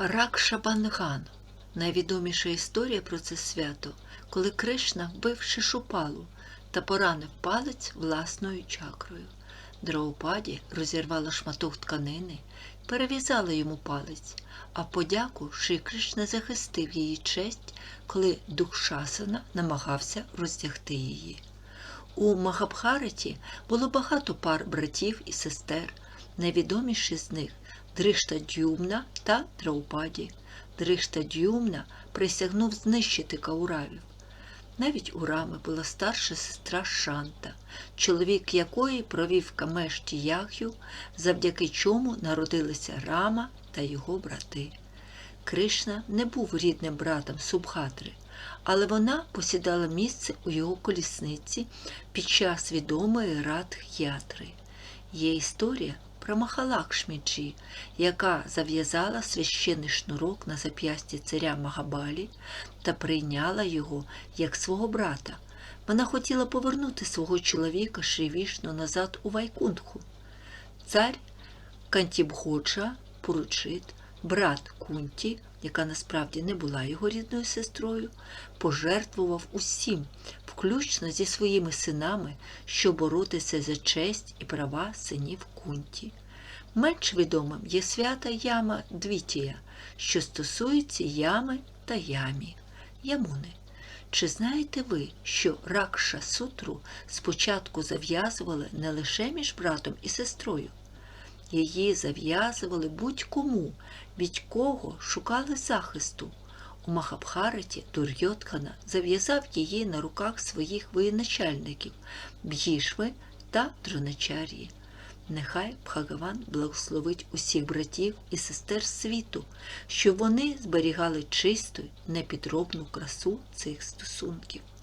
Ракшабанган найвідоміша історія про це свято, коли Кришна вбив Шишупалу та поранив палець власною чакрою. Драупаді розірвала шматок тканини, перев'язала йому палець, а подяку Шрі Кришна захистив її честь, коли Дукшасана намагався роздягти її. У Махабхараті було багато пар братів і сестер. Найвідоміші з них Дришта Дюмна та Драупаді. Дришта Дюмна присягнув знищити кауравів. Навіть у Рами була старша сестра Шанта, чоловік якої провів Камешті Яг'ю, завдяки чому народилися Рама та його брати. Кришна не був рідним братом Субхатри, але вона посідала місце у його колісниці під час відомої Радх-ятри. Є історія про Махалакшміджі, яка зав'язала священний шнурок на зап'ясті царя Магабалі та прийняла його як свого брата. Вона хотіла повернути свого чоловіка Шрівішну назад у Вайкунху. Цар Кантібходжа Пуручит, брат Кунті, яка насправді не була його рідною сестрою, пожертвував усім, включно зі своїми синами, щоб боротися за честь і права синів Кунті. Менш відомим є свята Яма Двітія, що стосується ями та ямі, ямуни. Чи знаєте ви, що Ракша сутру спочатку зав'язували не лише між братом і сестрою? Її зав'язували будь-кому, від кого шукали захисту. У Махабхараті Дурйотхана зав'язав її на руках своїх воєначальників Б'їшви та Дроначарії. Нехай Бхагаван благословить усіх братів і сестер світу, щоб вони зберігали чисту, непідробну красу цих стосунків.